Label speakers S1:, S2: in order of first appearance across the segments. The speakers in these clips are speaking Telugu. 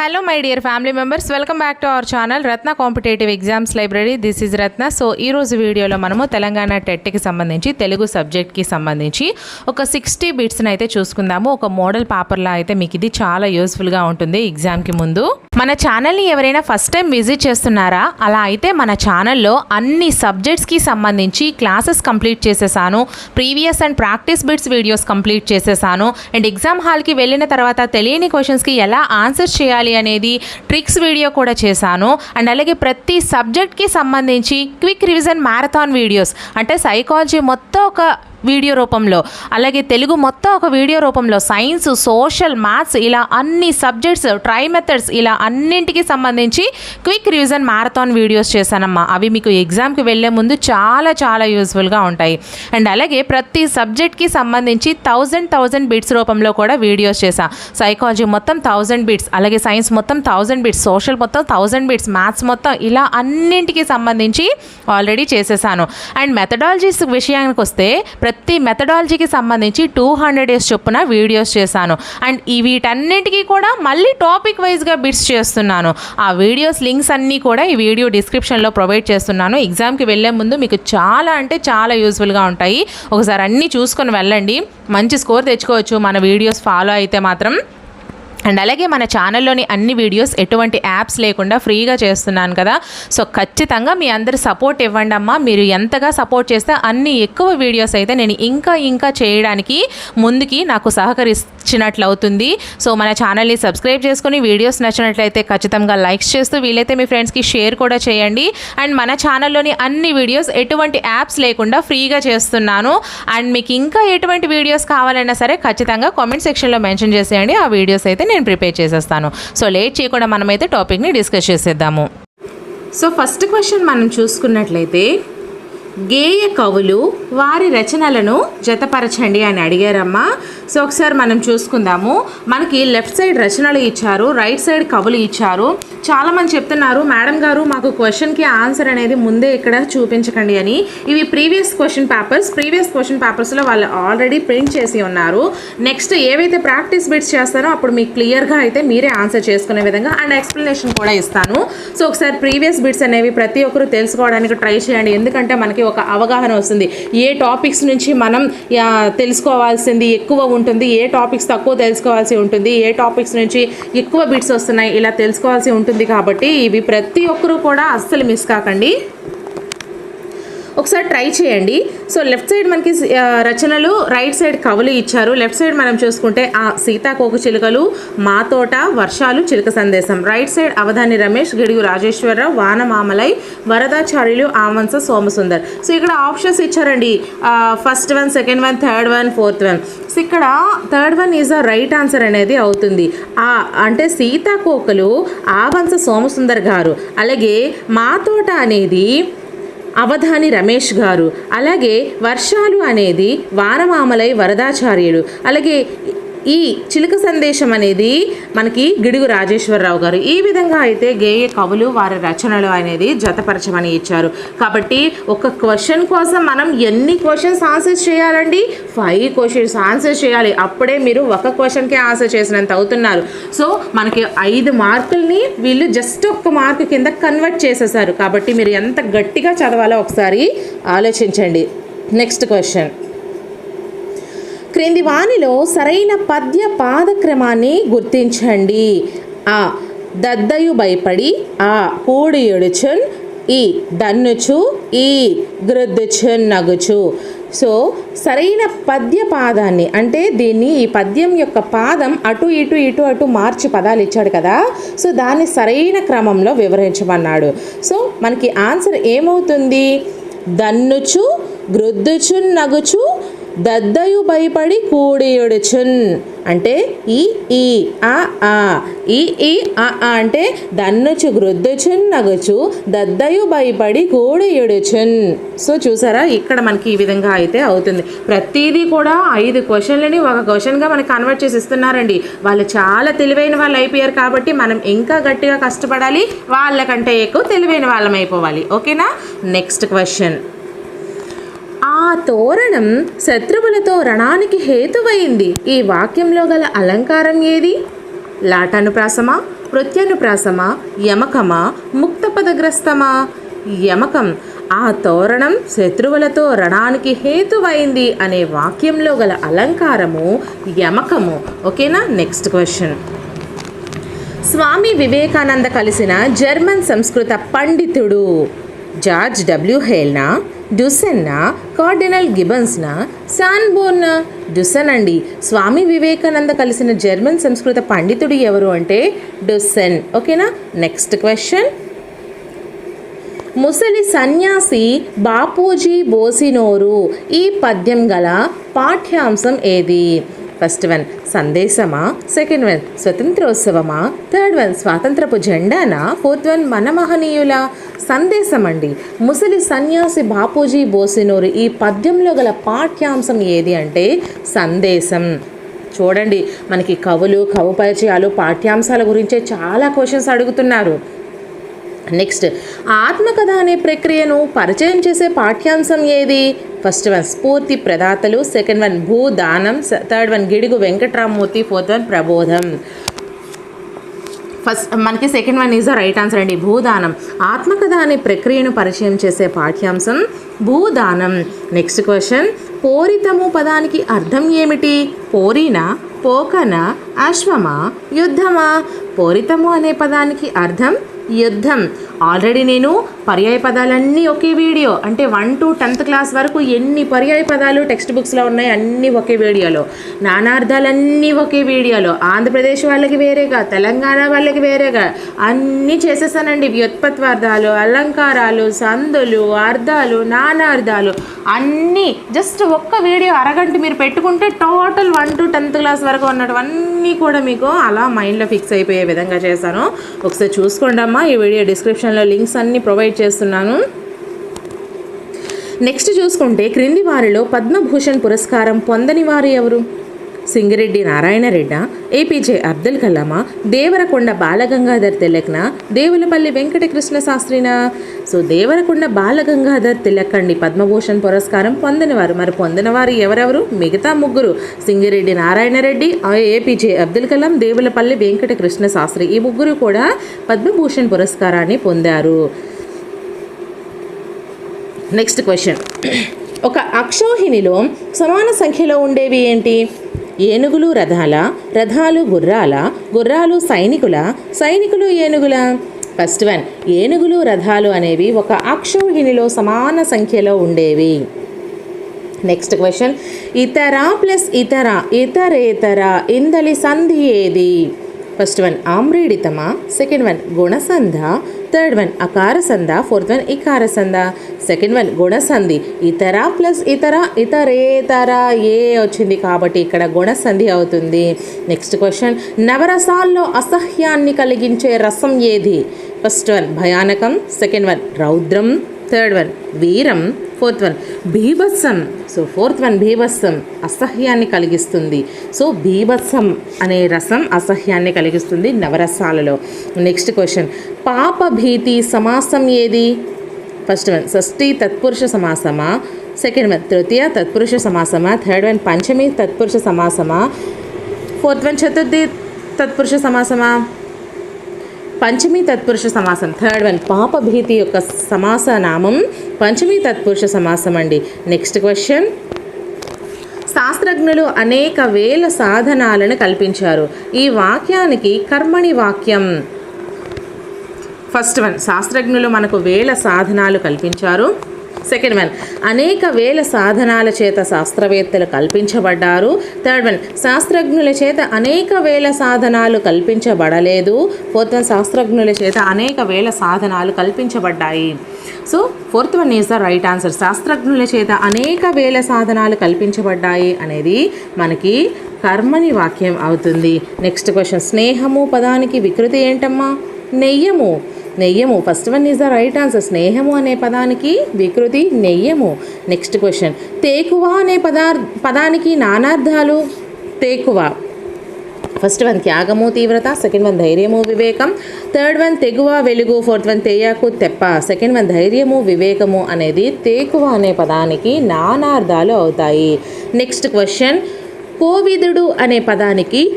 S1: Hello my dear family members welcome back to our channel Ratna competitive exams library this is Ratna so ఈ రోజు వీడియోలో మనము తెలంగాణ టెట్కి సంబంధించి తెలుగు సబ్జెక్ట్కి సంబంధించి ఒక సిక్స్టీ బిట్స్ని అయితే చూసుకుందాము. ఒక మోడల్ పేపర్లా అయితే మీకు ఇది చాలా యూస్ఫుల్గా ఉంటుంది ఎగ్జామ్కి ముందు. మన ఛానల్ని ఎవరైనా ఫస్ట్ టైం విజిట్ చేస్తున్నారా? అలా అయితే మన ఛానల్లో అన్ని సబ్జెక్ట్స్కి సంబంధించి క్లాసెస్ కంప్లీట్ చేసేసాను. Previous and practice bits videos complete చేసేసాను. అండ్ ఎగ్జామ్ హాల్కి వెళ్ళిన తర్వాత తెలియని క్వశ్చన్స్కి ఎలా ఆన్సర్ చేయాలి అనేది ట్రిక్స్ వీడియో కూడా చేశాను. అండ్ అలాగే ప్రతి సబ్జెక్ట్కి సంబంధించి క్విక్ రివిజన్ మ్యారథాన్ వీడియోస్. అంటే సైకాలజీ మొత్తం ఒక వీడియో రూపంలో. అలాగే తెలుగు మొత్తం ఒక వీడియో రూపంలో. సైన్స్ సోషల్ మ్యాథ్స్ ఇలా అన్ని సబ్జెక్ట్స్ ట్రై మెథడ్స్ ఇలా అన్నింటికి సంబంధించి క్విక్ రివిజన్ మ్యారథాన్ వీడియోస్ చేశానమ్మా. అవి మీకు ఎగ్జామ్కి వెళ్ళే ముందు చాలా చాలా యూస్ఫుల్గా ఉంటాయి. అండ్ అలాగే ప్రతి సబ్జెక్ట్కి సంబంధించి థౌజండ్ థౌజండ్ బిట్స్ రూపంలో కూడా వీడియోస్ చేశా. సైకాలజీ మొత్తం థౌజండ్ బిట్స్ అలాగే సైన్స్ మొత్తం థౌజండ్ బిట్స్ సోషల్ మొత్తం థౌజండ్ బిట్స్ మ్యాథ్స్ మొత్తం ఇలా అన్నింటికి సంబంధించి ఆల్రెడీ చేసేసాను. అండ్ మెథడాలజీస్ విషయానికి వస్తే ప్రతి మెథడాలజీకి సంబంధించి టూ హండ్రెడ్ డేస్ చొప్పున వీడియోస్ చేశాను. అండ్ ఈ వీటన్నిటికీ కూడా మళ్ళీ టాపిక్ వైజ్గా బిట్స్ చేస్తున్నాను. ఆ వీడియోస్ లింక్స్ అన్నీ కూడా ఈ వీడియో డిస్క్రిప్షన్లో ప్రొవైడ్ చేస్తున్నాను. ఎగ్జామ్కి వెళ్ళే ముందు మీకు చాలా అంటే చాలా యూస్ఫుల్గా ఉంటాయి. ఒకసారి అన్నీ చూసుకొని వెళ్ళండి. మంచి స్కోర్ తెచ్చుకోవచ్చు. మన వీడియోస్ ఫాలో అయితే మాత్రం. అండ్ అలాగే మన ఛానల్లోని అన్ని వీడియోస్ ఎటువంటి యాప్స్ లేకుండా ఫ్రీగా చేస్తున్నాను కదా. సో ఖచ్చితంగా మీ అందరి సపోర్ట్ ఇవ్వండి అమ్మా. మీరు ఎంతగా సపోర్ట్ చేస్తే అన్ని ఎక్కువ వీడియోస్ అయితే నేను ఇంకా ఇంకా చేయడానికి ముందుకి నాకు సహకరి అవుతుంది సో మన ఛానల్ని సబ్స్క్రైబ్ చేసుకుని వీడియోస్ నచ్చినట్లయితే ఖచ్చితంగా లైక్స్ చేస్తూ వీలైతే మీ ఫ్రెండ్స్కి షేర్ కూడా చేయండి. అండ్ మన ఛానల్లోని అన్ని వీడియోస్ ఎటువంటి యాప్స్ లేకుండా ఫ్రీగా చేస్తున్నాను. అండ్ మీకు ఇంకా ఎటువంటి వీడియోస్ కావాలన్నా సరే ఖచ్చితంగా కామెంట్ సెక్షన్లో మెన్షన్ చేసేయండి. ఆ వీడియోస్ అయితే నేను ప్రిపేర్ చేసేస్తాను. సో లేట్ చేయకుండా మనమైతే టాపిక్ని డిస్కస్ చేసేద్దాము. సో ఫస్ట్ క్వశ్చన్ మనం చూసుకున్నట్లయితే గేయ కవులు వారి రచనలను జతపరచండి అని అడిగారమ్మా. సో ఒకసారి మనం చూసుకుందాము. మనకి లెఫ్ట్ సైడ్ రచనలు ఇచ్చారు రైట్ సైడ్ కవులు ఇచ్చారు. చాలామంది చెప్తున్నారు మేడం గారు మాకు క్వశ్చన్కి ఆన్సర్ అనేది ముందే ఇక్కడ చూపించకండి అని. ఇవి previous question papers previous question పేపర్స్లో వాళ్ళు ఆల్రెడీ ప్రింట్ చేసి ఉన్నారు. నెక్స్ట్ ఏవైతే ప్రాక్టీస్ బిట్స్ చేస్తారో అప్పుడు మీకు క్లియర్గా అయితే మీరే ఆన్సర్ చేసుకునే విధంగా అండ్ ఎక్స్ప్లెనేషన్ కూడా ఇస్తాను. సో ఒకసారి ప్రీవియస్ బిట్స్ అనేవి ప్రతి ఒక్కరు తెలుసుకోవడానికి ట్రై చేయండి. ఎందుకంటే మనకి ఒక అవగాహన వస్తుంది. ఏ టాపిక్స్ నుంచి మనం తెలుసుకోవాల్సింది ఎక్కువ ఉంటుంది ఏ టాపిక్స్ తక్కువ తెలుసుకోవాల్సి ఉంటుంది ఏ టాపిక్స్ నుంచి ఎక్కువ బిట్స్ వస్తున్నాయి ఇలా తెలుసుకోవాల్సి ఉంటుంది కాబట్టి ఇవి ప్రతి ఒక్కరూ కూడా అస్సలు మిస్ కాకండి. ఒకసారి ట్రై చేయండి. సో లెఫ్ట్ సైడ్ మనకి రచనలు రైట్ సైడ్ కవులు ఇచ్చారు. లెఫ్ట్ సైడ్ మనం చూసుకుంటే ఆ సీతాకోక చిలుకలు మా తోట వర్షాలు చిలుక సందేశం. Right side Avadhani Ramesh Gidugu Rajeshwara Rao Vanamamalai Varadacharyulu Avantsa Somasundar. So ఇక్కడ ఆప్షన్స్ ఇచ్చారండి. First one second one third one fourth one. So ఇక్కడ third one is a right answer అనేది అవుతుంది. ఆ అంటే సీతాకోకలు ఆవంస సోమసుందర్ గారు. అలాగే మా తోట అనేది అవధాని రమేష్ గారు. అలాగే వర్షాలు అనేది వానమామలై వరదాచార్యులు. అలాగే ఈ చిలుక సందేశం అనేది మనకి గిడుగు రాజేశ్వరరావు గారు. ఈ విధంగా అయితే గేయ కవులు వారి రచనలు అనేది జతపరచమని ఇచ్చారు. కాబట్టి ఒక క్వశ్చన్ కోసం మనం ఎన్ని క్వశ్చన్స్ ఆన్సర్ చేయాలండి? ఫైవ్ క్వశ్చన్స్ ఆన్సర్ చేయాలి. అప్పుడే మీరు ఒక క్వశ్చన్కే ఆన్సర్ చేసినంత అవుతున్నారు. సో మనకి ఐదు మార్కుల్ని వీళ్ళు జస్ట్ ఒక్క మార్కు కింద కన్వర్ట్ చేసేసారు. కాబట్టి మీరు ఎంత గట్టిగా చదవాలో ఒకసారి ఆలోచించండి. Next question. క్రింది వానిలో సరైన పద్య పాదక్రమాన్ని గుర్తించండి. ఆ దద్దయు భయపడి ఆ కూడి ఎడుచున్ ఈ దన్నుచు ఈ గ్రద్దుచున్ నగుచు. సో సరైన పద్య పాదాన్ని అంటే దీన్ని ఈ పద్యం యొక్క పాదం అటు ఇటు ఇటు అటు మార్చి పదాలు ఇచ్చాడు కదా సో దాన్ని సరైన క్రమంలో వివరించమన్నాడు. సో మనకి ఆన్సర్ ఏమవుతుంది? దన్నుచు గ్రొద్దుచున్ నగుచు దద్దయు భయపడి కూడియుడుచున్. అంటే ఈ ఈ ఆ ఆ. ఈ ఈ ఆ ఆ అంటే దన్నుచు గ్రొద్దుచున్ నగుచు దద్దయు భయపడి కూడియుడుచున్. సో చూసారా ఇక్కడ మనకి ఈ విధంగా అయితే అవుతుంది. ప్రతిదీ కూడా ఐదు క్వశ్చన్లని ఒక క్వశ్చన్గా మనకి కన్వర్ట్ చేసి ఇస్తున్నారండి. వాళ్ళు చాలా తెలివైన వాళ్ళు అయిపోయారు కాబట్టి మనం ఇంకా గట్టిగా కష్టపడాలి. వాళ్ళకంటే ఎక్కువ తెలివైన వాళ్ళం అయిపోవాలి. ఓకేనా? Next question. ఆ తోరణం శత్రువులతో రణానికి హేతువైంది. ఈ వాక్యంలో గల అలంకారం ఏది? లాటానుప్రాసమా? ప్రత్యనుప్రాసమా? యమకమా? ముక్తపదగ్రస్తమా? యమకం. ఆ తోరణం శత్రువులతో రణానికి హేతువైంది అనే వాక్యంలో గల అలంకారము యమకము. ఓకేనా? Next question. స్వామి వివేకానంద కలిసిన జర్మన్ సంస్కృత పండితుడు జార్జ్ డబ్ల్యూ హేల్నా? డుసెన్నా? కార్డినల్ గిబన్స్నా? శాన్బోర్న్? డ్యుసెన్ అండి స్వామి వివేకానంద కలిసిన జర్మన్ సంస్కృత పండితుడు ఎవరు అంటే డ్యుసెన్ ఓకేనా? Next question. ముసలి సన్యాసి బాపూజీ బోసినోరు. ఈ పద్యం గల పాఠ్యాంశం ఏది? ఫస్ట్ వన్ సందేశమా? సెకండ్ వన్ స్వతంత్రోత్సవమా? థర్డ్ వన్ స్వాతంత్రపు జెండానా? ఫోర్త్ వన్ మన మహనీయుల సందేశం అండి ముసలి సన్యాసి బాపూజీ బోసినూరు ఈ పద్యంలో గల పాఠ్యాంశం ఏది అంటే సందేశం. చూడండి మనకి కవులు కవు పరిచయాలు పాఠ్యాంశాల గురించే చాలా క్వశ్చన్స్ అడుగుతున్నారు. నెక్స్ట్ ఆత్మకథ అనే ప్రక్రియను పరిచయం చేసే పాఠ్యాంశం ఏది? ఫస్ట్ వన్ స్ఫూర్తి ప్రదాతలు. Second one భూదానం. Third one Gidugu Venkatramurthy fourth one ప్రబోధం. ఫస్ట్ మనకి second one is the right answer అండి. భూదానం. ఆత్మకథ అనే ప్రక్రియను పరిచయం చేసే పాఠ్యాంశం భూదానం. నెక్స్ట్ క్వశ్చన్ పోరితము పదానికి అర్థం ఏమిటి? పోరిన పోకన అశ్వమా యుద్ధమా? పోరితము అనే పదానికి అర్థం యుద్ధం. ఆల్రెడీ నేను పర్యాయ పదాలన్నీ ఒకే వీడియో. అంటే వన్ టు టెన్త్ క్లాస్ వరకు ఎన్ని పర్యాయ పదాలు టెక్స్ట్ బుక్స్లో ఉన్నాయి అన్నీ ఒకే వీడియోలో. నానార్థాలన్నీ ఒకే వీడియోలో. ఆంధ్రప్రదేశ్ వాళ్ళకి వేరేగా తెలంగాణ వాళ్ళకి వేరేగా. అన్నీ చేసేసానండి. వ్యుత్పత్వార్థాలు అలంకారాలు సందులు అర్థాలు నానార్థాలు. అన్నీ జస్ట్ ఒక్క వీడియో అరగంట మీరు పెట్టుకుంటే total one to tenth class వరకు ఉన్నటువన్నీ కూడా మీకు అలా మైండ్లో ఫిక్స్ అయిపోయే విధంగా చేశాను. ఒకసారి చూసుకోండి అమ్మా ఈ వీడియో డిస్క్రిప్షన్లో లింక్స్ అన్నీ ప్రొవైడ్ చేస్తున్నాను. నెక్స్ట్ చూసుకుంటే క్రింది వారిలో పద్మభూషణ్ పురస్కారం పొందని వారు ఎవరు? సింగిరెడ్డి నారాయణ రెడ్డ ఏపీజే అబ్దుల్ కలామా దేవరకొండ బాలగంగాధర్ తిలక్న దేవులపల్లి వెంకటకృష్ణ శాస్త్రిన. సో దేవరకొండ బాలగంగాధర్ తిలక్ అండి పద్మభూషణ్ పురస్కారం పొందినవారు. మరి పొందినవారు ఎవరెవరు? మిగతా ముగ్గురు. సింగిరెడ్డి నారాయణ రెడ్డి ఏపీజే అబ్దుల్ కలాం దేవులపల్లి వెంకటకృష్ణ శాస్త్రి. ఈ ముగ్గురు కూడా పద్మభూషణ్ పురస్కారాన్ని పొందారు. Next question. ఒక అక్షోహిణిలో సమాన సంఖ్యలో ఉండేవి ఏంటి? ఏనుగులు రథాల రథాలు గుర్రాల గుర్రాలు సైనికుల సైనికులు ఏనుగుల? ఫస్ట్ వన్ ఏనుగులు రథాలు అనేవి ఒక అక్షోహిణిలో సమాన సంఖ్యలో ఉండేవి. నెక్స్ట్ క్వశ్చన్ ఇతర ప్లస్ ఇతర ఇతరేతర ఇందలి సంధి ఏది ఫస్ట్ వన్ ఆమ్రీడితమ? సెకండ్ వన్ గుణసంధ? థర్డ్ వన్ అకార సంధ ఫోర్త్ వన్ ఇకార సంధ సెకండ్ వన్ గుణసంధి ఇతర ప్లస్ ఇతర ఇతరేతర ఏ వచ్చింది కాబట్టి ఇక్కడ గుణసంధి అవుతుంది. నెక్స్ట్ క్వశ్చన్ నవరసాల్లో అసహ్యాన్ని కలిగించే రసం ఏది? ఫస్ట్ వన్ భయానకం. సెకండ్ వన్ రౌద్రం. థర్డ్ వన్ వీరం ఫోర్త్ వన్ భీభత్సం సో ఫోర్త్ వన్ భీభత్సం అసహ్యాన్ని కలిగిస్తుంది. సో భీభత్సం అనే రసం అసహ్యాన్ని కలిగిస్తుంది నవరసాలలో. నెక్స్ట్ క్వశ్చన్ పాప భీతి సమాసం ఏది? ఫస్ట్ వన్ షష్ఠి తత్పురుష సమాసమా? సెకండ్ వన్ తృతీయ తత్పురుష సమాసమా? థర్డ్ వన్ పంచమి తత్పురుష సమాసమా? ఫోర్త్ వన్ చతుర్థి తత్పురుష సమాసమా? పంచమి తత్పురుష సమాసం థర్డ్ వన్ పాప భీతి యొక్క సమాస నామం పంచమి తత్పురుష సమాసం అండి. నెక్స్ట్ క్వశ్చన్ శాస్త్రజ్ఞులు అనేక వేల సాధనాలను కల్పించారు. ఈ వాక్యానికి కర్మణి వాక్యం. ఫస్ట్ వన్ శాస్త్రజ్ఞులు మనకు వేల సాధనాలు కల్పించారు. సెకండ్ వన్ అనేక వేల సాధనాల చేత శాస్త్రవేత్తలు కల్పించబడ్డారు. థర్డ్ వన్ శాస్త్రజ్ఞుల చేత అనేక వేల సాధనాలు కల్పించబడలేదు. ఫోర్త్ వన్ శాస్త్రజ్ఞుల చేత అనేక వేల సాధనాలు కల్పించబడ్డాయి. So fourth one is the right answer శాస్త్రజ్ఞుల చేత అనేక వేల సాధనాలు కల్పించబడ్డాయి అనేది మనకి కర్మని వాక్యం అవుతుంది. నెక్స్ట్ క్వశ్చన్ స్నేహము పదానికి వికృతి ఏంటమ్మా? నెయ్యము. నెయ్యము. First one is the right answer స్నేహము అనే పదానికి వికృతి నెయ్యము. నెక్స్ట్ క్వశ్చన్ తేకువ అనే పదార్ పదానికి నానార్థాలు? తేకువ. ఫస్ట్ వన్ త్యాగము తీవ్రత. సెకండ్ వన్ ధైర్యము వివేకం. థర్డ్ వన్ తెగువ వెలుగు. ఫోర్త్ వన్ తేయాకు తెప్ప. సెకండ్ వన్ ధైర్యము వివేకము అనేది తేకువ అనే పదానికి నానార్థాలు అవుతాయి. నెక్స్ట్ క్వశ్చన్ కోవిదుడు అనే పదానికి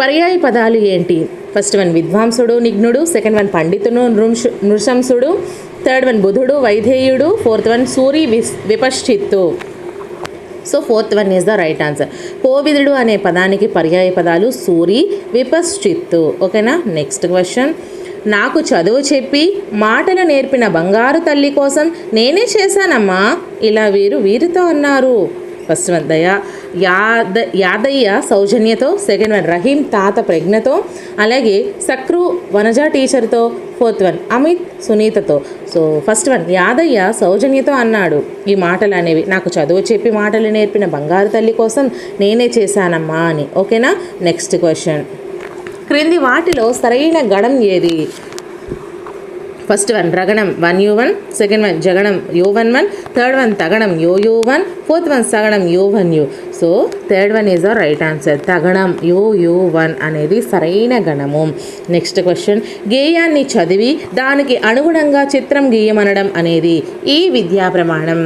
S1: పర్యాయ పదాలు ఏంటి? ఫస్ట్ వన్ విద్వాంసుడు నిఘ్నుడు సెకండ్ వన్ పండితుడు నృశంసుడు థర్డ్ వన్ బుధుడు వైధేయుడు ఫోర్త్ వన్ సూరి విస్ విపశ్చిత్తు. So fourth one is the right answer. కోవిదుడు అనే పదానికి పర్యాయ పదాలు సూరి విపశ్చిత్తు. ఓకేనా? Next question. నాకు చదువు చెప్పి మాటలు నేర్పిన బంగారు తల్లి కోసం నేనే చేశానమ్మా. ఇలా వీరు వీరితో అన్నారు. ఫస్ట్ వన్ దయా యాద యాదయ్య సౌజన్యతో సెకండ్ వన్ రహీం తాత ప్రజ్ఞతో అలాగే సక్రు వనజా టీచర్తో ఫోర్త్ వన్ అమిత్ సునీతతో. సో ఫస్ట్ వన్ యాదయ్య సౌజన్యతో అన్నాడు. ఈ మాటలు అనేవి నాకు చదువు చెప్పి మాటలు నేర్పిన బంగారు తల్లి కోసం నేనే చేశానమ్మా అని. ఓకేనా నెక్స్ట్ క్వశ్చన్ క్రింది వాటిలో సరైన గడం ఏది? First one రగణం one U one second one జగణం U one one third one తగణం U U one fourth one సగణం U one U so third one is the right answer తగణం U U one అనేది సరైన గణము నెక్స్ట్ క్వశ్చన్ గేయాన్ని చదివి దానికి అనుగుణంగా చిత్రం గీయమనడం అనేది ఈ విద్యా ప్రమాణం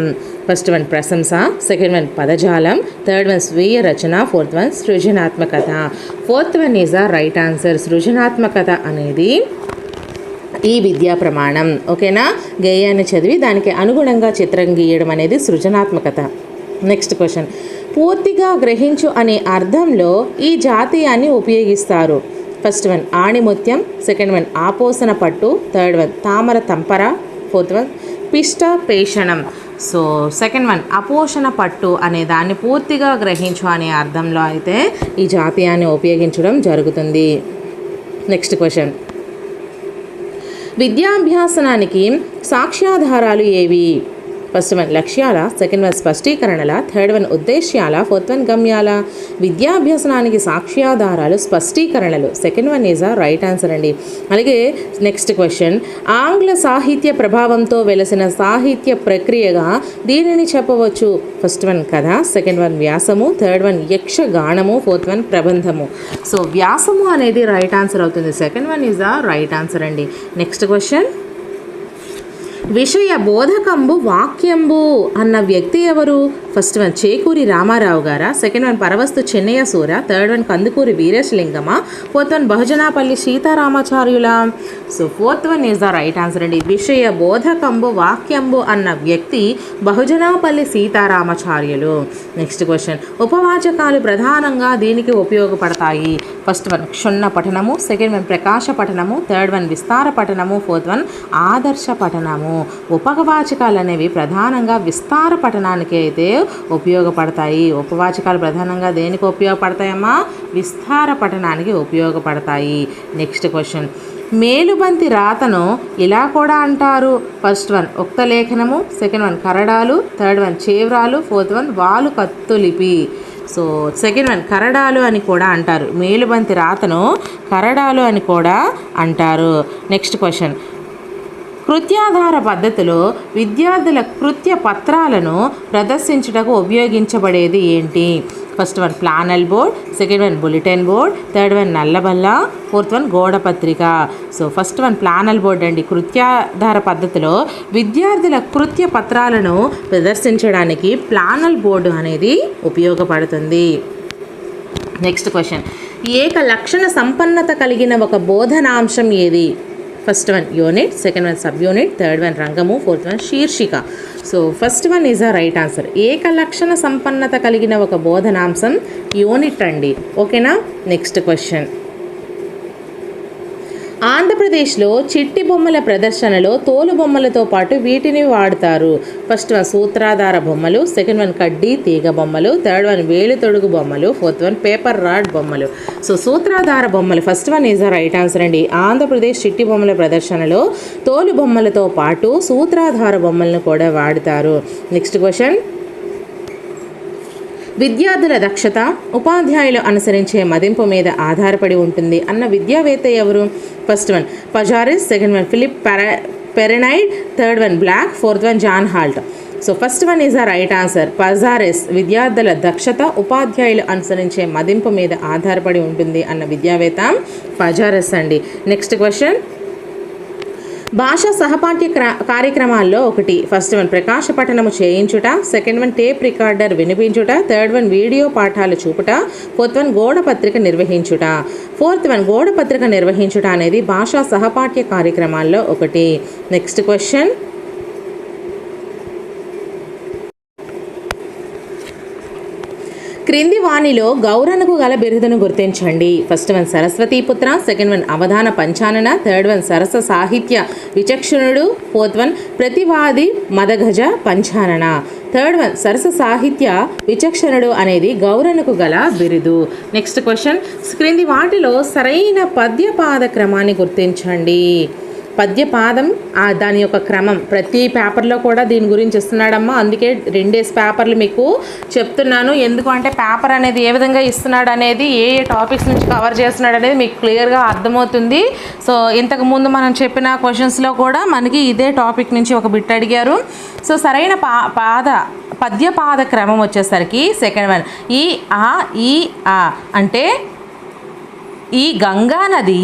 S1: ఫస్ట్ వన్ ప్రశంస సెకండ్ వన్ పదజాలం థర్డ్ వన్ స్వీయ రచన ఫోర్త్ వన్ సృజనాత్మకత fourth one is a right answer సృజనాత్మకత అనేది ఈ విద్యా ప్రమాణం. ఓకేనా? గేయాన్ని చదివి దానికి అనుగుణంగా చిత్రం గీయడం అనేది సృజనాత్మకత. నెక్స్ట్ క్వశ్చన్ పూర్తిగా గ్రహించు అనే అర్థంలో ఈ జాతీయాన్ని ఉపయోగిస్తారు. ఫస్ట్ వన్ ఆణిముత్యం. సెకండ్ వన్ ఆపోసన పట్టు. థర్డ్ వన్ తామర తంపర. ఫోర్త్ వన్ పిష్ట పేషణం. సో సెకండ్ వన్ అపోషణ పట్టు అనే దాన్ని పూర్తిగా గ్రహించు అనే అర్థంలో అయితే ఈ జాతీయాన్ని ఉపయోగించడం జరుగుతుంది. నెక్స్ట్ క్వశ్చన్ విద్యాభ్యాసనానికి సాక్ష్యాధారాలు ఏవి? ఫస్ట్ వన్ లక్ష్యాల సెకండ్ వన్ స్పష్టీకరణల థర్డ్ వన్ ఉద్దేశ్యాల ఫోర్త్ వన్ గమ్యాల. విద్యాభ్యాసనానికి సాక్ష్యాధారాలు స్పష్టీకరణలు. Second one is a right answer అండి. అలాగే నెక్స్ట్ క్వశ్చన్ ఆంగ్ల సాహిత్య ప్రభావంతో వెలసిన సాహిత్య ప్రక్రియగా దీనిని చెప్పవచ్చు. ఫస్ట్ వన్ కథ సెకండ్ వన్ వ్యాసము థర్డ్ వన్ యక్షగానము ఫోర్త్ వన్ ప్రబంధము. సో వ్యాసము అనేది రైట్ ఆన్సర్ అవుతుంది. Second one is a right answer అండి. నెక్స్ట్ క్వశ్చన్ విషయ బోధకంబు వాక్యంబు అన్న వ్యక్తి ఎవరు? ఫస్ట్ వన్ చేకూరి రామారావు గారా? Second one Paravastu Chennayya Suri? Third one Kandukuri Veeresalingam fourth one Bahujanapalli Sitaramacharyulu? So fourth one is the right answer అండి. విషయ బోధకంబు వాక్యంబు అన్న వ్యక్తి బహుజనాపల్లి సీతారామాచార్యులు. Next question. ఉపవాచకాలు ప్రధానంగా దీనికి ఉపయోగపడతాయి. ఫస్ట్ వన్ క్షుణ్ణ పఠనము సెకండ్ వన్ ప్రకాశ పఠనము థర్డ్ వన్ విస్తార పఠనము ఫోర్త్ వన్ ఆదర్శ పఠనము. ఉపవాచకాలు అనేవి ప్రధానంగా విస్తార పఠనానికి అయితే ఉపయోగపడతాయి. ఉపవాచకాలు ప్రధానంగా దేనికి ఉపయోగపడతాయమ్మా? విస్తార పఠనానికి ఉపయోగపడతాయి. Next question. మేలుబంతి రాతను ఇలా కూడా అంటారు. ఫస్ట్ వన్ ఉక్త లేఖనము. సెకండ్ వన్ కరడాలు. థర్డ్ వన్ చేవ్రాలు. ఫోర్త్ వన్ వాలు కత్తులిపి సో సెకండ్ వన్ కరడాలు అని కూడా అంటారు. మేలుబంతి రాతను కరడాలు అని కూడా అంటారు. Next question. కృత్యాధార పద్ధతిలో విద్యార్థుల కృత్య పత్రాలను ప్రదర్శించుటకు ఉపయోగించబడేది ఏంటి? First one flannel board second one bulletin board third one నల్లబల్ల fourth one గోడ పత్రిక. So first one flannel board అండి. కృత్యాధార పద్ధతిలో విద్యార్థుల కృత్య పత్రాలను ప్రదర్శించడానికి ప్లానల్ బోర్డు అనేది ఉపయోగపడుతుంది. నెక్స్ట్ క్వశ్చన్ ఏక లక్షణ సంపన్నత కలిగిన ఒక బోధనాంశం ఏది? First one unit second one sub unit third one రంగము ఫోర్త్ వన్ శీర్షిక so first one is a right answer ఏక లక్షణ సంపన్నత కలిగిన ఒక బోధనాంశం యూనిట్ అండి ఓకేనా నెక్స్ట్ క్వశ్చన్ ఆంధ్రప్రదేశ్లో చిట్టి బొమ్మల ప్రదర్శనలో తోలు బొమ్మలతో పాటు వీటిని వాడతారు. ఫస్ట్ వన్ సూత్రాధార బొమ్మలు సెకండ్ వన్ కడ్డీ తీగ బొమ్మలు థర్డ్ వన్ వేలు తొడుగు బొమ్మలు ఫోర్త్ వన్ పేపర్ రాడ్ బొమ్మలు. సో సూత్రాధార బొమ్మలు first one is the right answer అండి. ఆంధ్రప్రదేశ్ చిట్టి బొమ్మల ప్రదర్శనలో తోలు బొమ్మలతో పాటు సూత్రాధార బొమ్మలను కూడా వాడతారు. Next question. విద్యార్థుల దక్షత ఉపాధ్యాయులు అనుసరించే మదింపు మీద ఆధారపడి ఉంటుంది అన్న విద్యావేత్త ఎవరు? First one Pajares second one Philip పెర Perrenoud third one Black fourth one John Holt so first one is the right answer Pajares విద్యార్థుల దక్షత ఉపాధ్యాయులు అనుసరించే మదింపు మీద ఆధారపడి ఉంటుంది అన్న విద్యావేత్త పజారెస్ అండి. నెక్స్ట్ క్వశ్చన్ భాషా సహపాఠ్య క్ర- కార్యక్రమాల్లో ఒకటి. ఫస్ట్ వన్ ప్రకాశ పఠనము చేయించుట సెకండ్ వన్ టేప్ రికార్డర్ వినిపించుట థర్డ్ వన్ వీడియో పాఠాలు చూపుట ఫోర్త్ వన్ గోడ పత్రిక నిర్వహించుట. ఫోర్త్ వన్ గోడ పత్రిక నిర్వహించుట అనేది భాషా సహపాఠ్య కార్యక్రమాల్లో ఒకటి. Next question. క్రింది వాణిలో గౌరనకు గల బిరుదును గుర్తించండి. ఫస్ట్ వన్ సరస్వతీపుత్ర సెకండ్ వన్ అవధాన పంచానన థర్డ్ వన్ సరస సాహిత్య విచక్షణుడు ఫోర్త్ వన్ ప్రతివాది మదగజ పంచానన. థర్డ్ వన్ సరస సాహిత్య విచక్షణుడు అనేది గౌరనకు గల బిరుదు. నెక్స్ట్ క్వశ్చన్ క్రింది వాటిలో సరైన పద్యపాద క్రమాన్ని గుర్తించండి. పద్యపాదం ఆ దాని యొక్క క్రమం. ప్రతి పేపర్లో కూడా దీని గురించి ఇస్తున్నాడమ్మా. అందుకే రెండేసి పేపర్లు మీకు చెప్తున్నాను. ఎందుకు అంటే పేపర్ అనేది ఏ విధంగా ఇస్తున్నాడు అనేది ఏ ఏ టాపిక్స్ నుంచి కవర్ చేస్తున్నాడు అనేది మీకు క్లియర్గా అర్థమవుతుంది. సో ఇంతకుముందు మనం చెప్పిన క్వశ్చన్స్లో కూడా మనకి ఇదే టాపిక్ నుంచి ఒక బిట్ అడిగారు. సో సరైన పా పాద పద్యపాద క్రమం వచ్చేసరికి సెకండ్ వన్. ఈ ఆ ఈ ఆ అంటే ఈ గంగా నది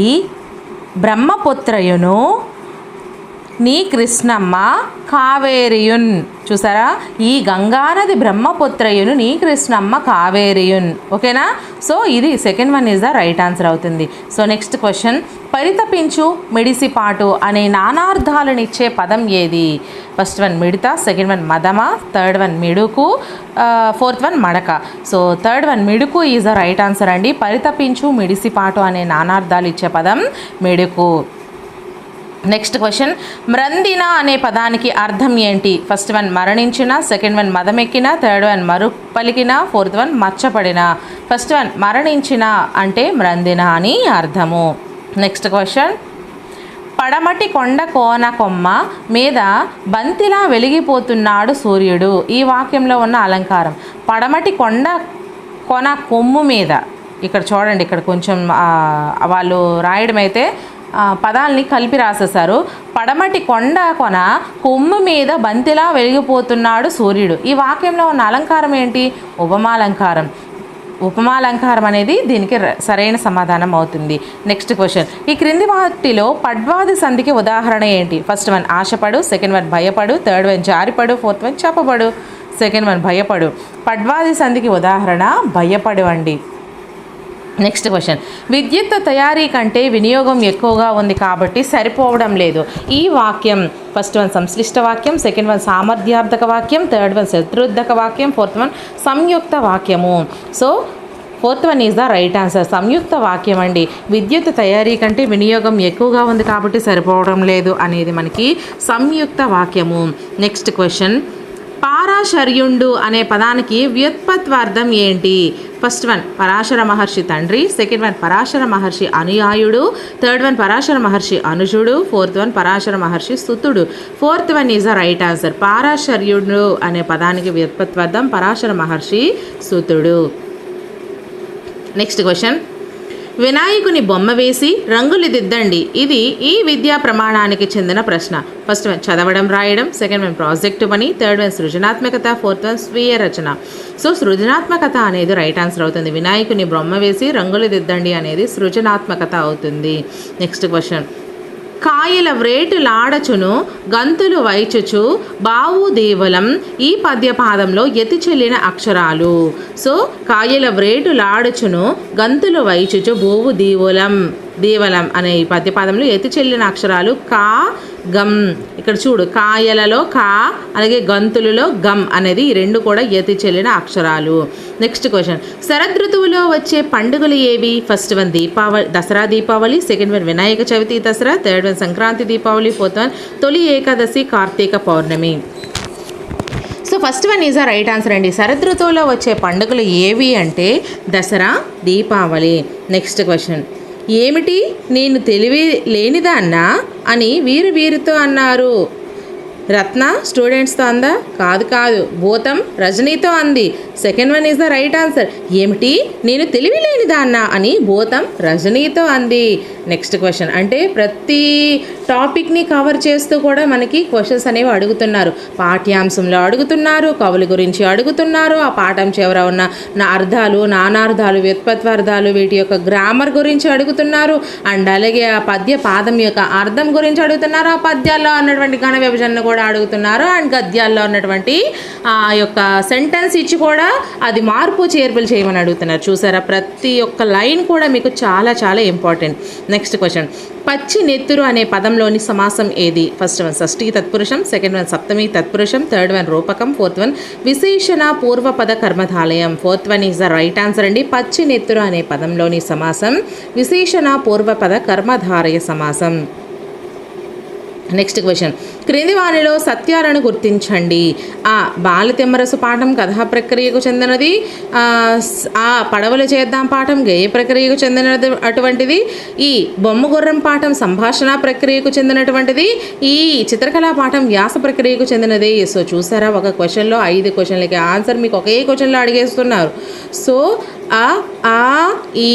S1: బ్రహ్మపుత్రయును నీ కృష్ణమ్మ కావేరియున్. చూసారా? ఈ గంగానది బ్రహ్మపుత్రయును నీ కృష్ణమ్మ కావేరియున్. ఓకేనా? సో ఇది second one is the right answer అవుతుంది. సో నెక్స్ట్ క్వశ్చన్ పరితపించు మిడిసిపాటు అనే నానార్థాలనిచ్చే పదం ఏది? ఫస్ట్ వన్ మిడత సెకండ్ వన్ మదమ థర్డ్ వన్ మిడుకు ఫోర్త్ వన్ మడక. సో థర్డ్ వన్ మిడుకు ఈజ్ ద రైట్ ఆన్సర్ అండి. పరితపించు మిడిసిపాటు అనే నానార్థాలు ఇచ్చే పదం మిడుకు. నెక్స్ట్ క్వశ్చన్ మ్రందిన అనే పదానికి అర్థం ఏంటి? ఫస్ట్ వన్ మరణించిన సెకండ్ వన్ మదమెక్కిన థర్డ్ వన్ మరు పలికిన ఫోర్త్ వన్ మచ్చపడిన. ఫస్ట్ వన్ మరణించిన అంటే మ్రందిన అని అర్థము. నెక్స్ట్ క్వశ్చన్ పడమటి కొండ కోన కొమ్మ మీద బంతిలా వెలిగిపోతున్నాడు సూర్యుడు. ఈ వాక్యంలో ఉన్న అలంకారం. పడమటి కొండ కొన కొమ్ము మీద. ఇక్కడ చూడండి ఇక్కడ కొంచెం వాళ్ళు రాయడం అయితే పదాల్ని కలిపి రాసేశారు. పడమటి కొండ కొన కొమ్ము మీద బంతిలా వెలిగిపోతున్నాడు సూర్యుడు. ఈ వాక్యంలో ఉన్న అలంకారం ఏంటి? ఉపమాలంకారం. ఉపమాలంకారం అనేది దీనికి ర- సరైన సమాధానం అవుతుంది. నెక్స్ట్ క్వశ్చన్ ఈ క్రింది వాటిలో పడ్వాది సంధికి ఉదాహరణ ఏంటి? ఫస్ట్ వన్ ఆశపడు. సెకండ్ వన్ భయపడు. థర్డ్ వన్ జారిపడు. ఫోర్త్ వన్ చెప్పబడు. సెకండ్ వన్ భయపడు. పడ్వాది సంధికి ఉదాహరణ భయపడు అండి నెక్స్ట్ క్వశ్చన్ విద్యుత్ తయారీ కంటే వినియోగం ఎక్కువగా ఉంది కాబట్టి సరిపోవడం లేదు. ఈ వాక్యం ఫస్ట్ వన్ సంశ్లిష్ట వాక్యం సెకండ్ వన్ సామర్థ్యార్థక వాక్యం థర్డ్ వన్ శత్రుద్ధక వాక్యం ఫోర్త్ వన్ సంయుక్త వాక్యము. So fourth one is the right answer సంయుక్త వాక్యం అండి. విద్యుత్ తయారీ కంటే వినియోగం ఎక్కువగా ఉంది కాబట్టి సరిపోవడం లేదు అనేది మనకి సంయుక్త వాక్యము. నెక్స్ట్ క్వశ్చన్ పారాశర్యుండు అనే పదానికి వ్యుత్పత్వార్థం ఏంటి? ఫస్ట్ వన్ పరాశర మహర్షి తండ్రి. సెకండ్ వన్ పరాశర మహర్షి అనుయాయుడు. థర్డ్ వన్ పరాశర మహర్షి అనుజుడు. Fourth one Parashara Maharshi సుతుడు. Fourth one is the right answer పారాశర్యుడు అనే పదానికి వ్యుత్పత్వార్థం పరాశర మహర్షి సుతుడు. నెక్స్ట్ క్వశ్చన్ వినాయకుని బొమ్మ వేసి రంగులు దిద్దండి. ఇది ఈ విద్యా ప్రమాణానికి చెందిన ప్రశ్న. ఫస్ట్ వన్ చదవడం రాయడం. సెకండ్ వన్ ప్రాజెక్టు పని. థర్డ్ వన్ సృజనాత్మకత. ఫోర్త్ వన్ స్వీయ రచన. సో సృజనాత్మకత అనేది రైట్ ఆన్సర్ అవుతుంది. వినాయకుని బొమ్మ వేసి రంగులు దిద్దండి అనేది సృజనాత్మకత అవుతుంది. నెక్స్ట్ క్వశ్చన్ కాయల వ్రేటులాడచును గంతులు వైచుచు బావు దేవలం ఈ పద్యపాదంలో ఎతి చెల్లిన అక్షరాలు. సో కాయల వ్రేటులాడచును గంతులు వైచుచు బోవు దీవులం దేవలం అనే ఈ పద్యపాదంలో ఎతి చెల్లిన అక్షరాలు కా గమ్. ఇక్కడ చూడు కాయలలో కా అలాగే గంతులలో గమ్ అనేది ఈ రెండు కూడా ఎతి చెల్లిన అక్షరాలు. నెక్స్ట్ క్వశ్చన్ శరదృతువులో వచ్చే పండుగలు ఏవి? First one Deepavali Dasara Deepavali second one Vinayaka Chavithi Dasara third one Sankranti Deepavali fourth one Tholi Ekadashi Karthika Pournami. So first one is a right answer అండి. శరదృతువులో వచ్చే పండుగలు ఏవి అంటే దసరా దీపావళి. నెక్స్ట్ క్వశ్చన్ ఏమిటి? నేను తెలివి లేనిదాన్నా? అని వీరు వీరితో అన్నారు. రత్న స్టూడెంట్స్తో అందా? కాదు కాదు. భూతం రజనీతో అంది. Second one is the right answer. ఏమిటి? నేను తెలివి లేని దాన్నా అని భూతం రజనీతో అంది. Next question. అంటే ప్రతి టాపిక్ని కవర్ చేస్తూ కూడా మనకి క్వశ్చన్స్ అనేవి అడుగుతున్నారు. పాఠ్యాంశంలో అడుగుతున్నారు కవుల గురించి అడుగుతున్నారు ఆ పాఠం చివర ఉన్న నా అర్థాలు నానార్థాలు వ్యుత్పత్వార్థాలు వీటి యొక్క గ్రామర్ గురించి అడుగుతున్నారు. అండ్ అలాగే ఆ పద్య పాదం యొక్క అర్థం గురించి అడుగుతున్నారు ఆ పద్యాల్లో అన్నటువంటి ఘన విభజనను కూడా అడుగుతున్నారు అండ్ గద్యాల్లో ఉన్నటువంటి ఆ యొక్క సెంటెన్స్ ఇచ్చి కూడా అది మార్పు చేర్పులు చేయమని అడుగుతున్నారు. చూసారా? ప్రతి ఒక్క లైన్ కూడా మీకు చాలా చాలా ఇంపార్టెంట్ నెక్స్ట్ క్వశ్చన్ పచ్చి నెత్తురు అనే పదంలోని సమాసం ఏది? ఫస్ట్ వన్ షష్ఠి తత్పురుషం సెకండ్ వన్ సప్తమి తత్పురుషం థర్డ్ వన్ రూపకం ఫోర్త్ వన్ విశేషణ పూర్వపద కర్మధాలయం. Fourth one is the right answer అండి. పచ్చి నెత్తురు అనే పదంలోని సమాసం విశేషణ పూర్వపద కర్మధారయ సమాసం. నెక్స్ట్ క్వశ్చన్ క్రింది వారిలో సత్యాలను గుర్తించండి. ఆ బాలతిమ్మరసు పాఠం కథా ప్రక్రియకు చెందినది. ఆ, పడవలు చేద్దాం పాఠం గేయ ప్రక్రియకు చెందినది అటువంటిది. ఈ బొమ్మ గుర్రం పాఠం సంభాషణ ప్రక్రియకు చెందినటువంటిది. ఈ చిత్రకళా పాఠం వ్యాస ప్రక్రియకు చెందినది. సో చూసారా? ఒక క్వశ్చన్లో ఐదు క్వశ్చన్లకి ఆన్సర్ మీకు ఒకే క్వశ్చన్లో అడిగేస్తున్నారు. సో ఆ ఆ ఈ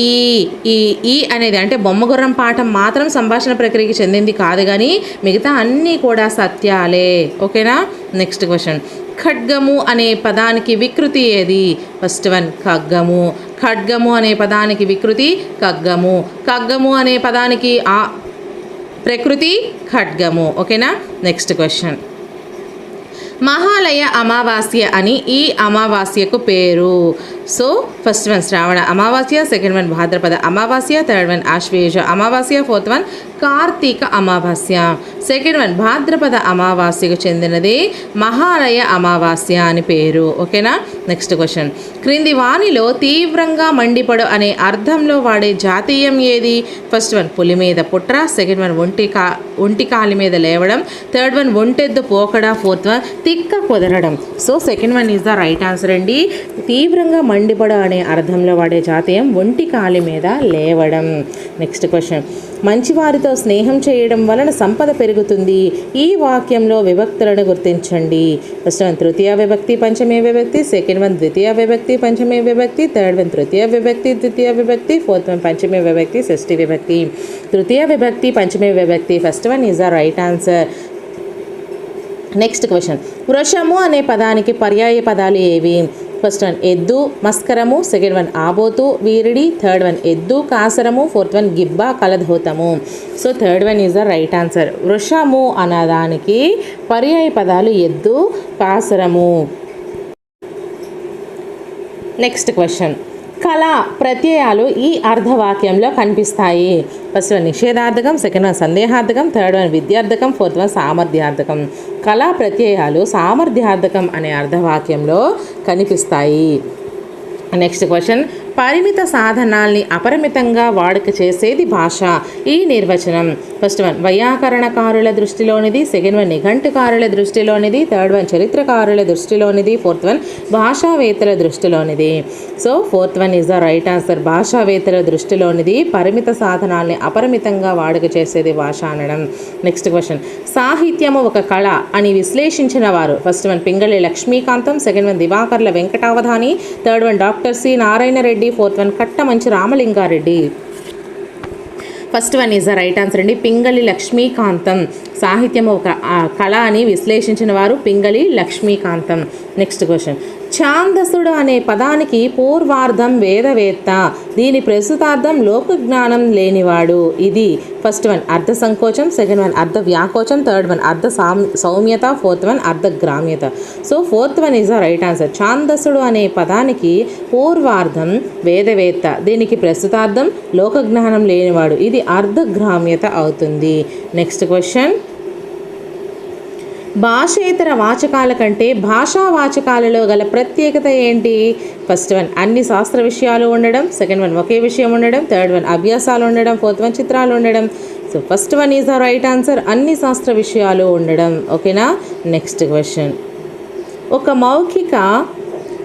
S1: ఈ ఈ అనేది అంటే బొమ్మగుర్రం పాఠం మాత్రం సంభాషణ ప్రక్రియకి చెందింది కాదు కానీ మిగతా అన్నీ కూడా సత్యాలే. ఓకేనా? నెక్స్ట్ క్వశ్చన్ ఖడ్గము అనే పదానికి వికృతి ఏది? ఫస్ట్ వన్ ఖగ్గము. ఖడ్గము అనే పదానికి వికృతి ఖగ్గము. ఖగ్గము అనే పదానికి ఆ ప్రకృతి ఖడ్గము. ఓకేనా? నెక్స్ట్ క్వశ్చన్ మహాలయ అమావాస్య అని ఈ అమావాస్యకు పేరు. సో ఫస్ట్ వన్ శ్రావణ అమావాస్య సెకండ్ వన్ భాద్రపద అమావాస్య థర్డ్ వన్ ఆశ్వేష అమావాస్య ఫోర్త్ వన్ కార్తీక అమావాస్య సెకండ్ వన్ భాద్రపద అమావాస్యకు చెందినది మహాలయ అమావాస్య అని పేరు ఓకేనా నెక్స్ట్ క్వశ్చన్ క్రింది వానిలో తీవ్రంగా మండిపడు అనే అర్థంలో వాడే జాతీయం ఏది ఫస్ట్ వన్ పులి మీద పుట్ర సెకండ్ వన్ ఒంటి కా ఒంటి కాలి మీద లేవడం థర్డ్ వన్ ఒంటెద్దు పోకడ ఫోర్త్ వన్ తిక్క కుదరడం so second one is the right answer అండి తీవ్రంగా మండిపడు అనే అర్థంలో వాడే జాతీయం ఒంటి కాలి మీద లేవడం. నెక్స్ట్ క్వశ్చన్ మంచివారితో స్నేహం చేయడం వలన సంపద పెరుగుతుంది. ఈ వాక్యంలో విభక్తులను గుర్తించండి. ఫస్ట్ వన్ తృతీయ విభక్తి పంచమే విభక్తి సెకండ్ వన్ ద్వితీయ విభక్తి పంచమే విభక్తి థర్డ్ వన్ తృతీయ విభక్తి ద్వితీయ విభక్తి ఫోర్త్ వన్ పంచమే విభక్తి షష్ఠి విభక్తి. తృతీయ విభక్తి పంచమే విభక్తి. First one is the right answer next question వృషము అనే పదానికి పర్యాయ పదాలు ఏవి? ఫస్ట్ వన్ ఎద్దు మస్కరము సెకండ్ వన్ ఆబోతు వీరిడి థర్డ్ వన్ ఎద్దు కాసరము ఫోర్త్ వన్ గిబ్బా కలధోతము so third one is the right answer. వృషము అన్నదానికి పర్యాయ పదాలు ఎద్దు కాసరము. Next question. కళ ప్రత్యయాలు ఈ అర్ధవాక్యంలో కనిపిస్తాయి. ఫస్ట్ వన్ నిషేధార్థకం సెకండ్ వన్ సందేహార్థకం థర్డ్ వన్ విద్యార్థకం ఫోర్త్ వన్ సామర్థ్యార్థకం. కళా ప్రత్యయాలు సామర్థ్యార్థకం అనే అర్ధవాక్యంలో కనిపిస్తాయి. నెక్స్ట్ క్వశ్చన్ పరిమిత సాధనాల్ని అపరిమితంగా వాడుక చేసేది భాష. ఈ నిర్వచనం. ఫస్ట్ వన్ వైయాకరణకారుల దృష్టిలోనిది సెకండ్ వన్ నిఘంటుకారుల దృష్టిలోనిది థర్డ్ వన్ చరిత్రకారుల దృష్టిలోనిది ఫోర్త్ వన్ భాషావేత్తల దృష్టిలోనిది. So fourth one is the right answer భాషావేత్తల దృష్టిలోనిది పరిమిత సాధనాల్ని అపరిమితంగా వాడుక చేసేది భాష అనడం. నెక్స్ట్ క్వశ్చన్ సాహిత్యము ఒక కళ అని విశ్లేషించిన వారు. First one Pingali Lakshmikantham second one Divakarla Venkatavadhani third one doctor C Narayana Reddy fourth one Kattamanchi Ramalingareddy. First one is the right answer అండి. పింగళి లక్ష్మీకాంతం. సాహిత్యం ఒక కళ అని విశ్లేషించిన వారు పింగళి లక్ష్మీకాంతం. Next question. ఛాందసుడు అనే పదానికి పూర్వార్థం వేదవేత్త. దీని ప్రస్తుతార్థం లోక జ్ఞానం లేనివాడు. ఇది ఫస్ట్ వన్ అర్ధ సంకోచం సెకండ్ వన్ అర్ధ వ్యాకోచం థర్డ్ వన్ అర్ధ సామ్ సౌమ్యత ఫోర్త్ వన్ అర్ధ గ్రామ్యత so fourth one is the right answer ఛాందసుడు అనే పదానికి పూర్వార్థం వేదవేత్త. దీనికి ప్రస్తుతార్థం లోక జ్ఞానం లేనివాడు. ఇది అర్ధగ్రామ్యత అవుతుంది. నెక్స్ట్ క్వశ్చన్ భాషేతర వాచకాల కంటే భాషా వాచకాలలో గల ప్రత్యేకత ఏంటి? ఫస్ట్ వన్ అన్ని శాస్త్ర విషయాలు ఉండడం. సెకండ్ వన్ ఒకే విషయం ఉండడం. థర్డ్ వన్ అభ్యాసాలు ఉండడం. ఫోర్త్ వన్ చిత్రాలు ఉండడం. So first one is the right answer అన్ని శాస్త్ర విషయాలు ఉండడం. ఓకేనా నెక్స్ట్ క్వశ్చన్ ఒక మౌఖిక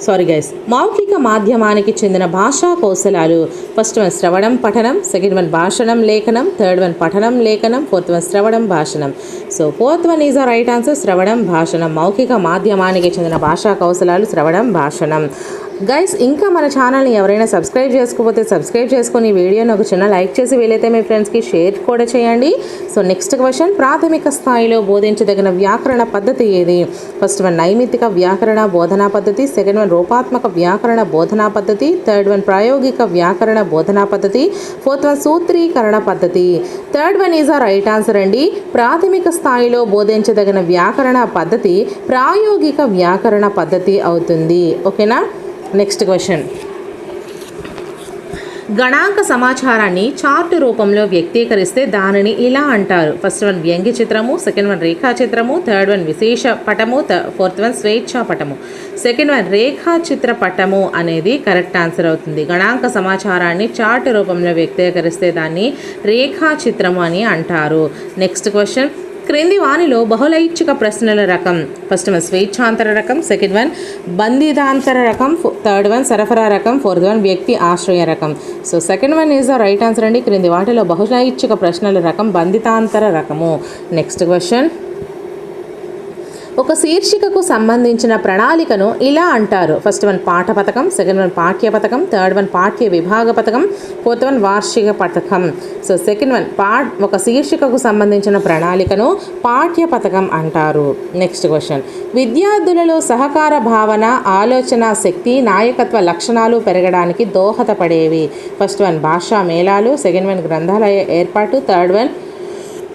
S1: సారీ గైస్ మౌఖిక మాధ్యమానికి చెందిన భాషా కౌశలాలు. ఫస్ట్ వన్ శ్రవణం పఠనం. సెకండ్ వన్ భాషణం లేఖనం. థర్డ్ వన్ పఠనం లేఖనం. ఫోర్త్ వన్ శ్రవణం భాషణం. So fourth one is a right answer శ్రవణం భాషణం. మౌఖిక మాధ్యమానికి చెందిన భాషా కౌశలాలు శ్రవణం భాషణం. గైస్ ఇంకా మన ఛానల్ని ఎవరైనా సబ్స్క్రైబ్ చేసుకోకపోతే సబ్స్క్రైబ్ చేసుకొని ఈ వీడియోని ఒక చిన్న లైక్ చేసి వీలైతే మీ ఫ్రెండ్స్కి షేర్ కూడా చేయండి. సో నెక్స్ట్ క్వశ్చన్ ప్రాథమిక స్థాయిలో బోధించదగిన వ్యాకరణ పద్ధతి ఏది? ఫస్ట్ వన్ నైమిత్తిక వ్యాకరణ బోధనా పద్ధతి. సెకండ్ వన్ రూపాత్మక వ్యాకరణ బోధనా పద్ధతి. థర్డ్ వన్ ప్రాయోగిక వ్యాకరణ బోధనా పద్ధతి. ఫోర్త్ వన్ సూత్రీకరణ పద్ధతి. Third one is a right answer అండి. ప్రాథమిక స్థాయిలో బోధించదగిన వ్యాకరణ పద్ధతి ప్రాయోగిక వ్యాకరణ పద్ధతి అవుతుంది. ఓకేనా నెక్స్ట్ క్వశ్చన్ గణాంక సమాచారాన్ని చార్ట్ రూపంలో వ్యక్తీకరిస్తే దానిని ఇలా అంటారు. ఫస్ట్ వన్ వ్యంగ్య చిత్రము. సెకండ్ వన్ రేఖా చిత్రము. థర్డ్ వన్ విశేష పటము. ఫోర్త్ వన్ స్వేచ్ఛా పటము. సెకండ్ వన్ రేఖా చిత్ర పటము అనేది కరెక్ట్ ఆన్సర్ అవుతుంది. గణాంక సమాచారాన్ని చార్ట్ రూపంలో వ్యక్తీకరిస్తే దాన్ని రేఖా చిత్రము అని అంటారు. నెక్స్ట్ క్వశ్చన్ క్రింది వానిలో బహుళైచ్ఛిక ప్రశ్నల రకం. ఫస్ట్ వన్ స్వేచ్ఛాంతర రకం. సెకండ్ వన్ బంధితాంతర రకం. థర్డ్ వన్ సరఫరా రకం. ఫోర్త్ వన్ వ్యక్తి ఆశ్రయ రకం. So second one is the right answer అండి. క్రింది వాటిలో బహుళైచ్ఛిక ప్రశ్నల రకం బంధితాంతర రకము. నెక్స్ట్ క్వశ్చన్ ఒక శీర్షికకు సంబంధించిన ప్రణాళికను ఇలా అంటారు. ఫస్ట్ వన్ పాఠ పథకం సెకండ్ వన్ పాఠ్య పథకం థర్డ్ వన్ పాఠ్య విభాగ పథకం ఫోర్త్ వన్ వార్షిక పథకం. సో సెకండ్ వన్ పా ఒక శీర్షికకు సంబంధించిన ప్రణాళికను పాఠ్య పథకం అంటారు. Next question. విద్యార్థులలో సహకార భావన ఆలోచన శక్తి నాయకత్వ లక్షణాలు పెరగడానికి దోహదపడేవి. ఫస్ట్ వన్ భాషా మేళాలు సెకండ్ వన్ గ్రంథాలయ ఏర్పాటు థర్డ్ వన్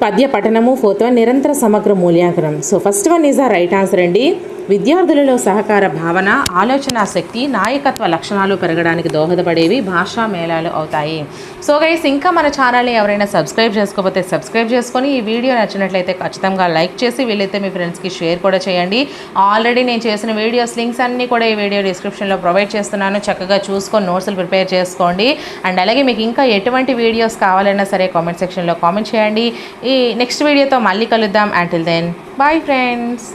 S1: పద్య పఠనము ఫోర్త్ వన్ నిరంతర సమగ్ర మూల్యాంకనం. So first one is the right answer అండి. విద్యార్థులలో సహకార భావన ఆలోచన శక్తి నాయకత్వ లక్షణాలు పెరగడానికి దోహదపడేవి భాషా మేళాలు అవుతాయి. సో గైస్ ఇంకా మన ఛానల్ని ఎవరైనా సబ్స్క్రైబ్ చేసుకోకపోతే సబ్స్క్రైబ్ చేసుకొని ఈ వీడియో నచ్చినట్లయితే ఖచ్చితంగా లైక్ చేసి వీలైతే మీ ఫ్రెండ్స్కి షేర్ కూడా చేయండి. ఆల్రెడీ నేను చేసిన వీడియోస్ లింక్స్ అన్నీ కూడా ఈ వీడియో డిస్క్రిప్షన్లో ప్రొవైడ్ చేస్తున్నాను. చక్కగా చూసుకొని నోట్స్లు ప్రిపేర్ చేసుకోండి. అండ్ అలాగే మీకు ఇంకా ఎటువంటి వీడియోస్ కావాలన్నా సరే కామెంట్ సెక్షన్లో కామెంట్ చేయండి. ఈ నెక్స్ట్ వీడియోతో మళ్ళీ కలుద్దాం. Until then bye friends